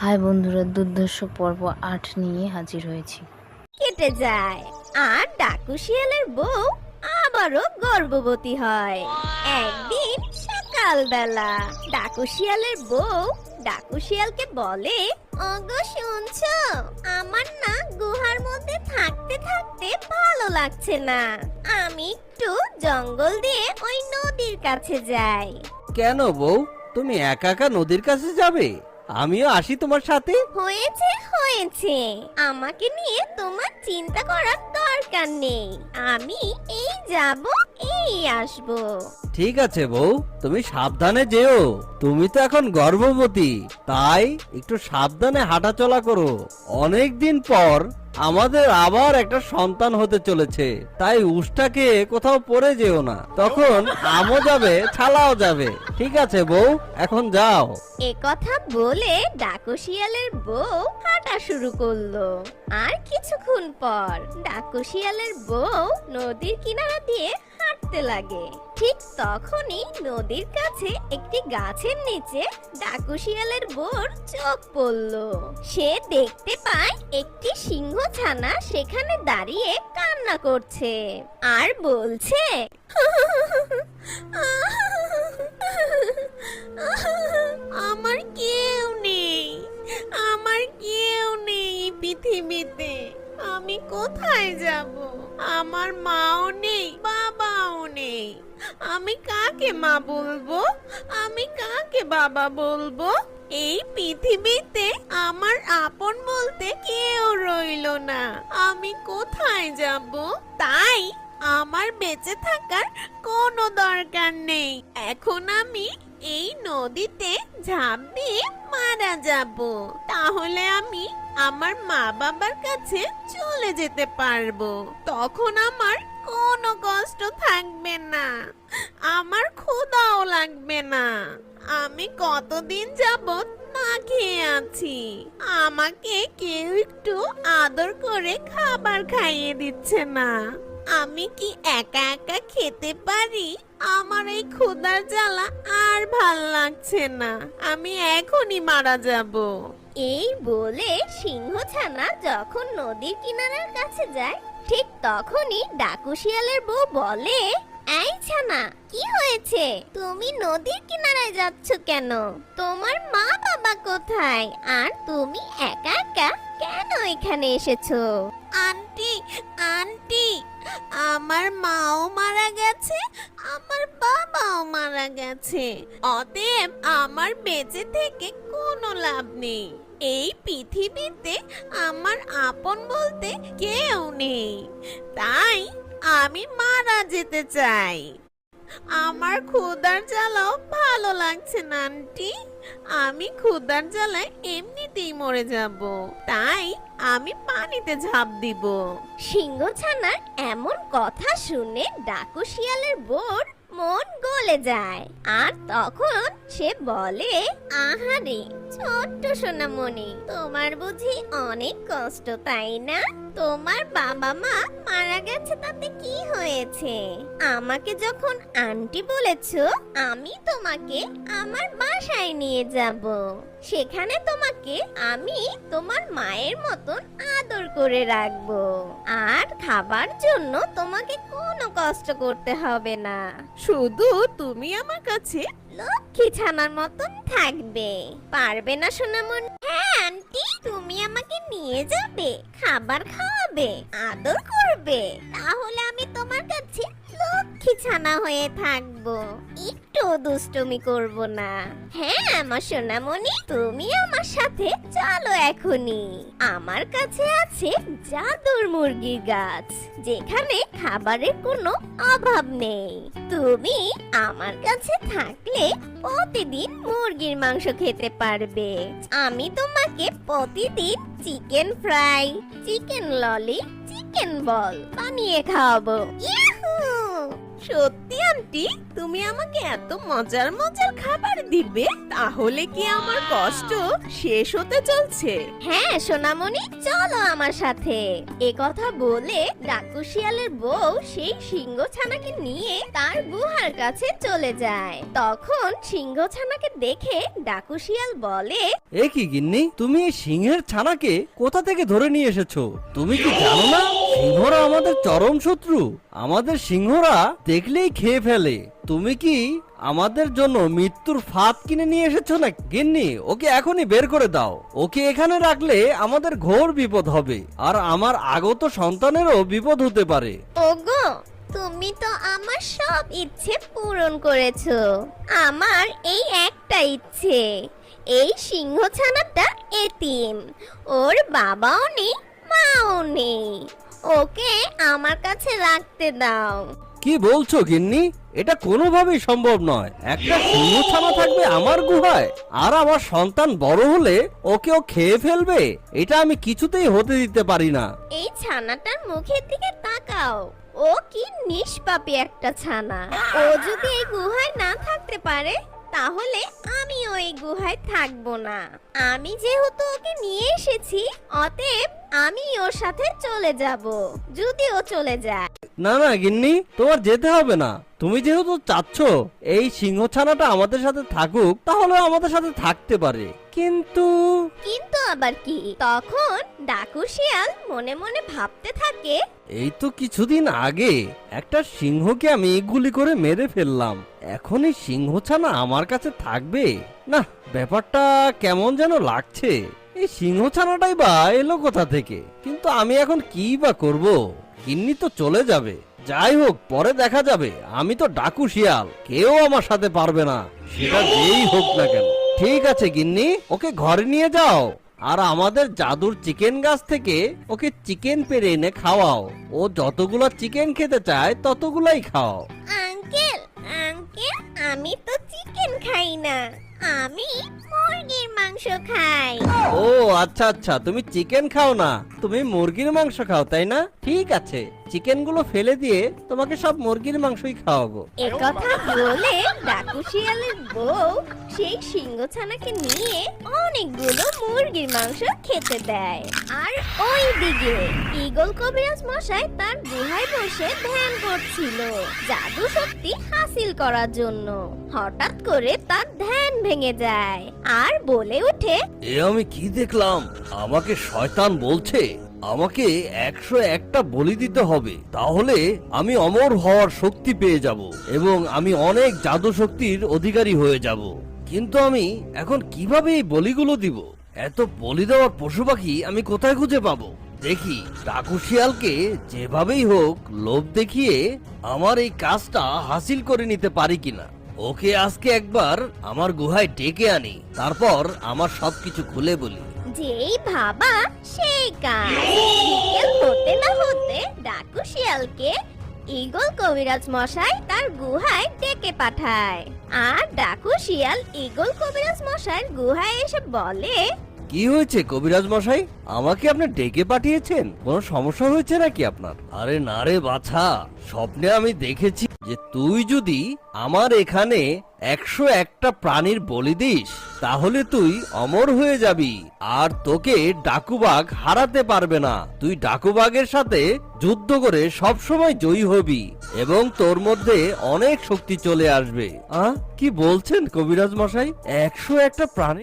High বন্ধুরা দুর্ধর্ষ পর্ব আট নিয়ে হাজির হয়েছি। কেটে যায়। আর ডাকু শিয়ালের বউ আবারও গর্ভবতী হয়। একদিন সকালবেলা ডাকু শিয়ালের বউ ডাকু শিয়ালকে বলে ওগো শুনছো? আমার না গুহার মধ্যে থাকতে থাকতে ভালো লাগছে না। আমি একটু জঙ্গল দিয়ে ওই নদীর কাছে যাই। কেন বউ? তুমি একা একা নদীর কাছে যাবে? আমিও আসি তোমার সাথে। হয়েছে হয়েছে। আমাকে নিয়ে তোমার চিন্তা করার দরকার নেই। আমি এই যাব এই আসব। ঠিক আছে বউ তুমি সাবধানে যেও। তুমি তো এখন গর্ভবতী তাই একটু সাবধানে হাঁটাচলা করো। অনেক দিন পর আমাদের আবার একটা সন্তান হতে চলেছে তাই উষ্টাকে কোথাও পড়ে যেও না। তখন আমও যাবে ছালাও যাবে। ঠিক আছে বউ এখন যাও। এ কথা বলে ডাকু শিয়ালের বউ হাঁটা শুরু করল। আর কিছুক্ষণ পর ডাকু শিয়ালের বউ নদীর কিনারা দিয়ে হাঁটতে লাগে। ঠিক তখনই নদীর কাছে একটি গাছের নিচে ডাকু শিয়ালের বোর চোখ পড়ল। সে দেখতে পায় একটি সিংহ ছানা সেখানে দাঁড়িয়ে কান্না করছে আর বলছে, আমার কেউ নেই, আমার কেউ নেই পৃথিবীতে। আমি কোথায় যাব? আমার মাও নেই নেই আমি কাকে মা বলব? আমি কাকে বাবা বলব? এই পৃথিবীতে আমার আপন বলতে কেউ রইল না। আমি কোথায় যাব? তাই আমার বেঁচে থাকার কোনো দরকার নেই। এখন আমি এই নদীতে ঝাঁপ দিয়ে মারা যাব। তাহলে আমি আমার মা বাবার কাছে চলে যেতে পারব। তখন আমার কোনো কষ্ট থাকবে না। আমার ক্ষুধাও লাগবে না। আমি কতদিন যাবত না খেয়ে আছি। আমাকে কেউ একটু আদর করে খাবার খাইয়ে দিচ্ছে না। আমি কি একা একা খেতে পারি? আমার এই ক্ষুধার জ্বালা আর ভালো লাগছে না। আমি এখনই মারা যাব। এই বলে সিংহছানা যখন নদীর কিনারার কাছে যায় ঠিক তখনই ডাকু শিয়ালের বউ বলে, এই ছানা, কি হয়েছে? তুমি নদীর কিনারায় যাচ্ছ কেন? তোমার মা বাবা কোথায়? আর তুমি একা একা কেন এখানে এসেছ? আন্টি আন্টি, আমার মাও মারা গেছে, আমার বাবাও মারা গেছে। অতএব আমার বেঁচে থেকে কোনো লাভ নেই। এই পৃথিবীতে আমার আপন বলতে কেউ নেই। তাই আমি মারা যেতে চাই। আমার ক্ষুদার জ্বালাও ভালো লাগছে না আন্টি আমি ক্ষুদার জ্বালায় এমনিতেই মরে যাব। তাই আমি পানিতে ঝাঁপ দিব। সিংহ ছানার এমন কথা শুনে ডাকু শিয়ালের বোর মন গলে যায়। আর তখন সে বলে, আহারে, ছোট্ট সোনামণি, তোমার বুঝি অনেক কষ্ট, তাই না? তোমার বাবা মা মারা গেছে তাতে কি হয়েছে? আমাকে যখন আন্টি বলেছ, আমি তোমাকে আমার বাসায় নিয়ে যাব। সেখানে তোমাকে আমি তোমার মায়ের মতন আদর করে রাখব। আর খাবার জন্য তোমাকে কোনো কষ্ট করতে হবে না। শুধু তুমি আমার কাছে লক্ষ্মী ছানার মতন থাকবে। পারবে না সোনামন হ্যাঁ আন্টি, তুমি আমাকে নিয়ে যাবে, খাবার খাওয়াবে, আদর করবে। তাহলে আমি তোমার ছানা হয়ে থাকব। একটু দুষ্টুমি করব না। হ্যাঁ আমার সোনামণি, তুমি আমার সাথে চলো এখনই। আমার কাছে আছে জাদুর মুরগির গাছ, যেখানে খাবারের কোনো অভাব নেই। তুমি আমার কাছে থাকলে প্রতিদিন মুরগির মাংস খেতে পারবে। আমি তোমাকে প্রতিদিন chicken fry, chicken lolly, chicken ball বানিয়ে খাওয়াবো। ইয়াহু! সত্যি আন্টি? তুমি আমাকে এত মজার মজার খাবার দিবে তাহলে কি আমার কষ্ট শেষ হতে চলছে? হ্যাঁ সোনামণি চলো আমার সাথে। এ কথা বলে ডাকু শিয়ালের বউ সেই সিংহ ছানাকে নিয়ে তার গুহার কাছে চলে যায়। তখন সিংহ ছানাকে দেখে ডাকু শিয়াল বলে এ কি গিন্নি তুমি এই সিংহের ছানাকে কোথা থেকে ধরে নিয়ে এসেছ? তুমি কি জানো না সিংহরা আমাদের চরম শত্রু? আমাদের সিংহরা দেখলেই খেয়ে ফেলে। তুমি কি আমাদের জন্য মৃত্যুর ফাঁদ কিনে নিয়ে এসেছ না গিন্নি? ওকে এখনই বের করে দাও। ওকে এখানে রাখলে আমাদের ঘোর বিপদ হবে, আর আমার আগত সন্তানেরও বিপদ হতে পারে। তুমি তো আমার সব ইচ্ছে পূরণ করেছ। আমার এই একটা ইচ্ছে। এই সিংহ ছানাটা এতিম। ওর বাবাও নেই, মাও নেই। ওকে আমার কাছে রাখতে দাও। কি বলছো গিন্নি? এটা কোনোভাবেই সম্ভব নয়। একটা সিংহ ছানা থাকবে আমার গুহায় আর আমার সন্তান বড় হলে ওকে ও খেয়ে ফেলবে। এটা আমি কিছুতেই হতে দিতে পারি না। এই ছানাটার মুখের দিকে তাকাও। ও কি নিষ্পাপী একটা ছানা। ও যদি এই গুহায় না থাকতে পারে তাহলে আমি ওই গুহায় থাকব না। আমি যেহেতু ওকে নিয়ে এসেছি অতএব আমি ওর সাথে চলে যাব যদি ও চলে যায়। না না গিন্নি তোমার যেতে হবে না। তুমি যেহেতু চাচ্ছ এই সিংহ ছানাটা আমাদের সাথে থাকুক তাহলে আমাদের সাথে থাকতে পারে। কিন্তু কিন্তু আবার কি? তখন ডাকু শিয়াল মনে মনে ভাবতে থাকে এই তো কিছুদিন আগে একটা সিংহকে আমি গুলি করে মেরে ফেললাম। এখন এই সিংহ ছানা আমার কাছে থাকবে? না ব্যাপারটা কেমন যেন লাগছে। এই সিংহ ছানাটাই বা এলো কোথা থেকে? কিন্তু আমি এখন কি বা করব? গিন্নি তো চলে যাবে। যাই হোক, পরে দেখা যাবে। আমি তো ডাকু শিয়াল, কেউ আমার সাথে পারবে না। সেটা যেই হোক না কেন। ঠিক আছে গিন্নি, ওকে ঘরে নিয়ে যাও। আর আমাদের জাদুর চিকেন গাছ থেকে ওকে চিকেন পেরে এনে খাওয়াও। ও যতগুলো চিকেন খেতে চায়, ততগুলাই খাও। আঙ্কেল আঙ্কেল, আমি তো চিকেন খাই না। আমি মুরগির মাংস খাই। ও আচ্ছা আচ্ছা তুমি চিকেন খাও না। তুমি মুরগির মাংস খাও, তাই না? ঠিক আছে। চিকেনগুলো ফেলে দিয়ে তোমাকে সব মুরগির মাংসই খাওয়াবো। এ কথা বলে ডাকু শিয়ালের বউ সেই সিংহছানাকে নিয়ে অনেকগুলো মুরগির মাংস খেতে দেয়। আর ওই দিকে ঈগল কবিরাজ মশাই তার গুহায় বসে ধ্যান করছিল জাদু শক্তি হাসিল করার জন্য। হঠাৎ করে তার ধ্যান ভেঙে যায় আর বলে ওঠে এ আমি কি দেখলাম? আমাকে শয়তান বলছে। আমাকে একশো একটা বলি দিতে হবে। তাহলে আমি অমর হওয়ার শক্তি পেয়ে যাব এবং আমি অনেক জাদু শক্তির অধিকারী হয়ে যাব। কিন্তু আমি এখন কীভাবে এই বলিগুলো দিব? এত বলি দেওয়ার পশু পাখি আমি কোথায় খুঁজে পাবো? দেখি ডাকু শিয়ালকে যেভাবেই হোক লোভ দেখিয়ে আমার এই কাজটা হাসিল করে নিতে পারি কিনা। ওকে আজকে একবার আমার গুহায় ডেকে আনি, তারপর আমার সবকিছু খুলে বলি। যেই ভাবা, সেই কাজ হতে না হতে ডাকু শিয়ালকে ইগল কবিরাজ মশাই তার গুহায় ডেকে পাঠায়। আর ডাকু শিয়াল ইগল কবিরাজ মশাইয়ের গুহায় এসে বলে কি হয়েছে কবিরাজ মশাই? আমাকে আপনি ডেকে পাঠিয়েছেন? কোনো সমস্যা হয়েছে নাকি আপনার? আরে না রে বাছা স্বপ্নে আমি দেখেছি যে তুই যদি আমার এখানে একশো একটা প্রাণীর বলি দিস তাহলে তুই অমর হয়ে যাবি আর তোকে ডাকুবাগ হারাতে পারবে না। তুই ডাকুবাগের সাথে যুদ্ধ করে সব সময় জয়ী হবি এবং তোর মধ্যে অনেক শক্তি চলে আসবে। আহ কি বলছেন কবিরাজ মশাই? একশো একটা প্রাণী